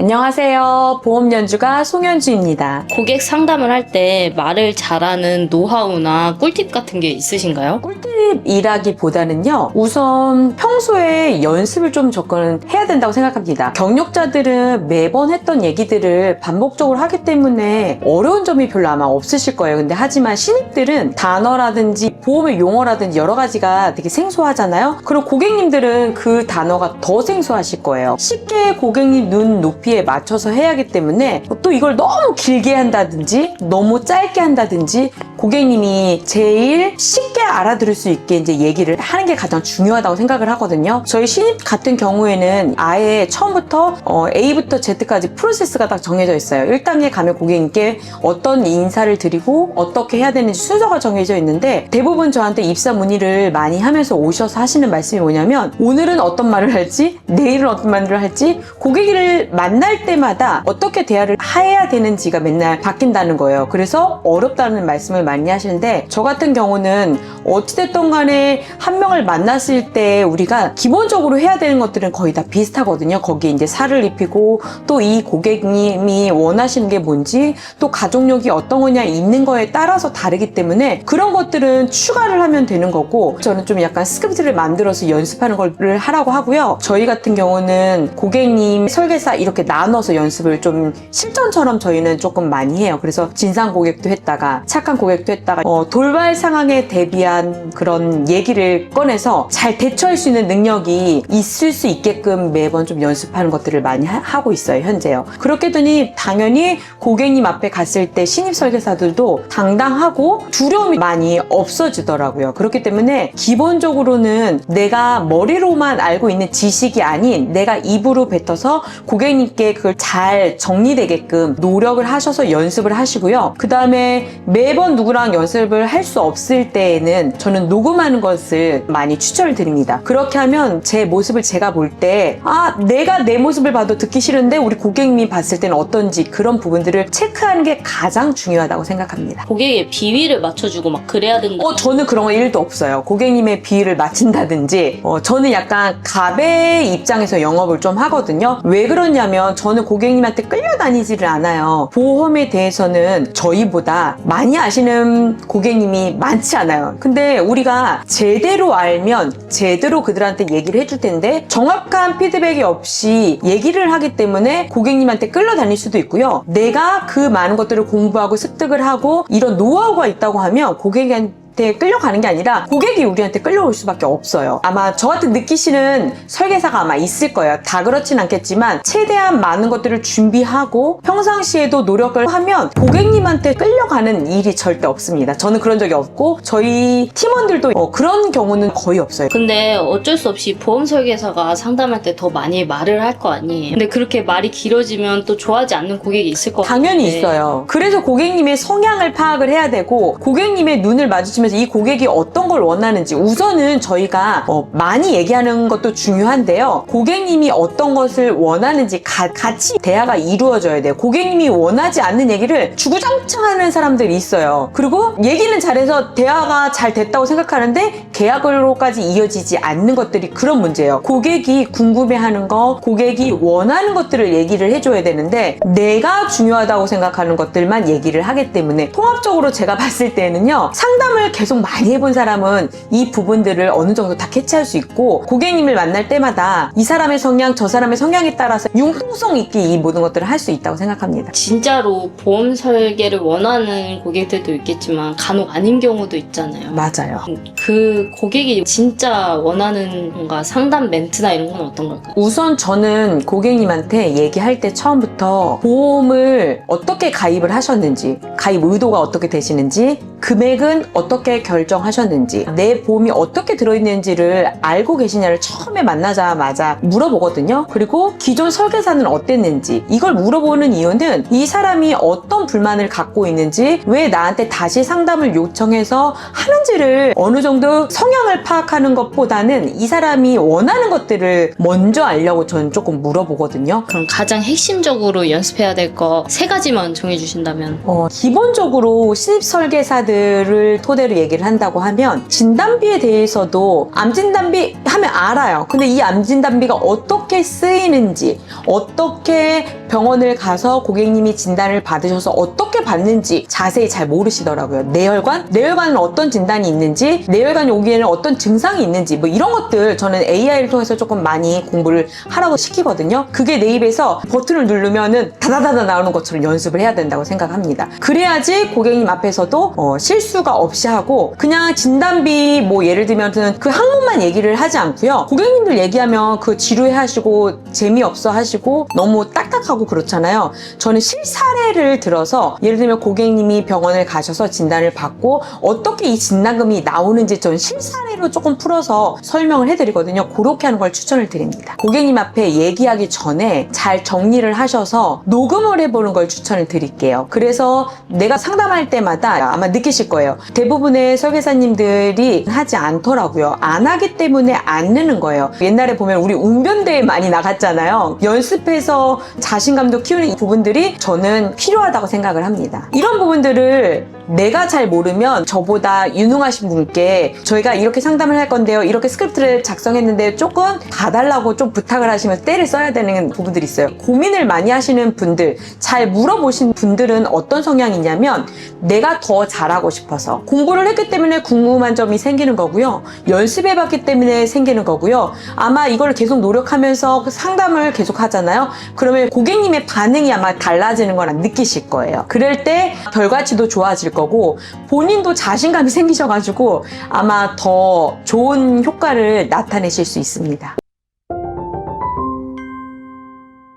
안녕하세요. 보험 연주가 송현주입니다. 고객 상담을 할 때 말을 잘하는 노하우나 꿀팁 같은 게 있으신가요? 꿀팁이라기보다는요, 우선 평소에 연습을 좀 접근해야 된다고 생각합니다. 경력자들은 매번 했던 얘기들을 반복적으로 하기 때문에 어려운 점이 별로 아마 없으실 거예요. 근데 하지만 신입들은 단어라든지 보험의 용어라든지 여러 가지가 되게 생소하잖아요. 그리고 고객님들은 그 단어가 더 생소하실 거예요. 쉽게 고객님 눈 높이 에 맞춰서 해야 하기 때문에 또 이걸 너무 길게 한다든지 너무 짧게 한다든지 고객님이 제일 쉽게 알아들을 수 있게 이제 얘기를 하는 게 가장 중요하다고 생각을 하거든요. 저희 신입 같은 경우에는 아예 처음부터 어, A부터 Z까지 프로세스가 딱 정해져 있어요. 1단계 가면 고객님께 어떤 인사를 드리고 어떻게 해야 되는지 순서가 정해져 있는데 대부분 저한테 입사 문의를 많이 하면서 오셔서 하시는 말씀이 뭐냐면 오늘은 어떤 말을 할지 내일은 어떤 말을 할지 고객을 만날 때마다 어떻게 대화를 해야 되는지가 맨날 바뀐다는 거예요. 그래서 어렵다는 말씀을 많이 하시는데 저 같은 경우는 어찌됐든 간에 한 명을 만났을 때 우리가 기본적으로 해야 되는 것들은 거의 다 비슷하거든요. 거기에 이제 살을 입히고 또 이 고객님이 원하시는 게 뭔지 또 가족력이 어떤 거냐 있는 거에 따라서 다르기 때문에 그런 것들은 추가를 하면 되는 거고 저는 좀 약간 스크립트를 만들어서 연습하는 거를 하라고 하고요. 저희 같은 경우는 고객님 설계사 이렇게 나눠서 연습을 좀 실전처럼 저희는 조금 많이 해요. 그래서 진상 고객도 했다가 착한 고객도 했다가 어, 돌발 상황에 대비한 그런 얘기를 꺼내서 잘 대처할 수 있는 능력이 있을 수 있게끔 매번 좀 연습하는 것들을 많이 하, 고 있어요. 현재요. 그렇게 되니 당연히 고객님 앞에 갔을 때 신입 설계사들도 당당하고 두려움이 많이 없어지더라고요. 그렇기 때문에 기본적으로는 내가 머리로만 알고 있는 지식이 아닌 내가 입으로 뱉어서 고객님께 그걸 잘 정리되게끔 노력을 하셔서 연습을 하시고요. 그 다음에 매번 누구랑 연습을 할 수 없을 때에는 저는 녹음하는 것을 많이 추천을 드립니다. 그렇게 하면 제 모습을 제가 볼 때, 아, 내가 내 모습을 봐도 듣기 싫은데 우리 고객님이 봤을 때는 어떤지 그런 부분들을 체크하는 게 가장 중요하다고 생각합니다. 고객의 비위를 맞춰주고 막 그래야 된다. 어, 저는 그런 거 1도 없어요. 고객님의 비위를 맞춘다든지, 어, 저는 약간 갑의 입장에서 영업을 좀 하거든요. 왜 그러냐면, 저는 고객님한테 끌려다니지를 않아요. 보험에 대해서는 저희보다 많이 아시는 고객님이 많지 않아요. 근데 우리가 제대로 알면 제대로 그들한테 얘기를 해줄 텐데, 정확한 피드백이 없이 얘기를 하기 때문에 고객님한테 끌려다닐 수도 있고요. 내가 그 많은 것들을 공부하고 습득을 하고 이런 노하우가 있다고 하면 고객한 테 끌려가는 게 아니라 고객이 우리한테 끌려올 수밖에 없어요. 아마 저 같은 느끼시는 설계사가 아마 있을 거예요. 다 그렇진 않겠지만 최대한 많은 것들을 준비하고 평상시에도 노력을 하면 고객님한테 끌려가는 일이 절대 없습니다. 저는 그런 적이 없고 저희 팀원들도 어, 그런 경우는 거의 없어요. 근데 어쩔 수 없이 보험 설계사가 상담할 때 더 많이 말을 할 거 아니에요. 근데 그렇게 말이 길어지면 또 좋아하지 않는 고객이 있을 것 같아요. 당연히 있어요. 그래서 고객님의 성향을 파악을 해야 되고 고객님의 눈을 마주치면 서 이 고객이 어떤 걸 원하는지 우선은 저희가 어, 많이 얘기하는 것도 중요한데요. 고객님이 어떤 것을 원하는지 가- 같이 대화가 이루어져야 돼요. 고객님이 원하지 않는 얘기를 주구장창하는 사람들이 있어요. 그리고 얘기는 잘해서 대화가 잘 됐다고 생각하는데 계약으로까지 이어지지 않는 것들이 그런 문제예요. 고객이 궁금해하는 거, 고객이 원하는 것들을 얘기를 해줘야 되는데 내가 중요하다고 생각하는 것들만 얘기를 하기 때문에 통합적으로 제가 봤을 때는요 상담을 계속 많이 해본 사람은 이 부분들을 어느 정도 다 캐치할 수 있고 고객님을 만날 때마다 이 사람의 성향, 저 사람의 성향에 따라서 융통성 있게 이 모든 것들을 할 수 있다고 생각합니다. 진짜로 보험 설계를 원하는 고객들도 있겠지만 간혹 아닌 경우도 있잖아요. 맞아요. 그 고객이 진짜 원하는 뭔가 상담 멘트나 이런 건 어떤 걸까요? 우선 저는 고객님한테 얘기할 때 처음부터 보험을 어떻게 가입을 하셨는지, 가입 의도가 어떻게 되시는지, 금액은 어떻게 결정하셨는지, 내 보험이 어떻게 들어있는지를 알고 계시냐를 처음에 만나자마자 물어보거든요. 그리고 기존 설계사는 어땠는지, 이걸 물어보는 이유는 이 사람이 어떤 불만을 갖고 있는지, 왜 나한테 다시 상담을 요청해서 하는지를 어느 정도 성향을 파악하는 것보다는 이 사람이 원하는 것들을 먼저 알려고 저는 조금 물어보거든요. 그럼 가장 핵심적으로 연습해야 될 거 세 가지만 정해주신다면 어, 기본적으로 신입 설계사들을 토대로 반대로 얘기를 한다고 하면 진단비에 대해서도 암 진단비 하면 알아요. 근데 이 암 진단비가 어떻게 쓰이는지, 어떻게 병원을 가서 고객님이 진단을 받으셔서 어떻게 받는지 자세히 잘 모르시더라고요. 뇌혈관? 뇌혈관은 어떤 진단이 있는지, 뇌혈관이 오기에는 어떤 증상이 있는지, 뭐 이런 것들 저는 AI를 통해서 조금 많이 공부를 하라고 시키거든요. 그게 내 입에서 버튼을 누르면은 다다다다 나오는 것처럼 연습을 해야 된다고 생각합니다. 그래야지 고객님 앞에서도 어, 실수가 없이 하고 그냥 진단비 뭐 예를 들면은 그 항목만 얘기를 하지 않고요. 고객님들 얘기하면 그 지루해 하시고 재미없어 하시고 너무 딱딱하고 그렇잖아요. 저는 실사례를 들어서 예를 들면 고객님이 병원을 가셔서 진단을 받고 어떻게 이 진단금이 나오는지 전 실사례로 조금 풀어서 설명을 해드리거든요. 그렇게 하는 걸 추천을 드립니다. 고객님 앞에 얘기하기 전에 잘 정리를 하셔서 녹음을 해보는 걸 추천을 드릴게요. 그래서 내가 상담할 때마다 아마 느끼실 거예요. 대부분 의 설계사님들이 하지 않더라고요. 안 하기 때문에 안 느는 거예요. 옛날에 보면 우리 웅변대회 많이 나갔잖아요. 연습해서 자신감도 키우는 이 부분들이 저는 필요하다고 생각을 합니다. 이런 부분들을 내가 잘 모르면 저보다 유능하신 분께 저희가 이렇게 상담을 할 건데요. 이렇게 스크립트를 작성했는데 조금 봐달라고 좀 부탁을 하시면 때를 써야 되는 부분들이 있어요. 고민을 많이 하시는 분들, 잘 물어보신 분들은 어떤 성향이냐면 내가 더 잘하고 싶어서 공부를 했기 때문에 궁금한 점이 생기는 거고요. 연습해 봤기 때문에 생기는 거고요. 아마 이걸 계속 노력하면서 그 상담을 계속 하잖아요. 그러면 고객님의 반응이 아마 달라지는 거랑 느끼실 거예요. 그럴 때 결과치도 좋아질 거고 본인도 자신감이 생기셔가지고 아마 더 좋은 효과를 나타내실 수 있습니다.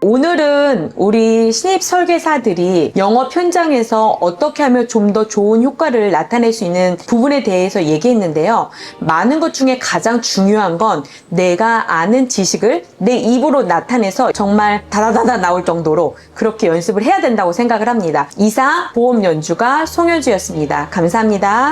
오늘은 우리 신입 설계사들이 영업 현장에서 어떻게 하면 좀 더 좋은 효과를 나타낼 수 있는 부분에 대해서 얘기했는데요. 많은 것 중에 가장 중요한 건 내가 아는 지식을 내 입으로 나타내서 정말 다다다다 나올 정도로 그렇게 연습을 해야 된다고 생각을 합니다. 이상 보험 연주가 송현주였습니다. 감사합니다.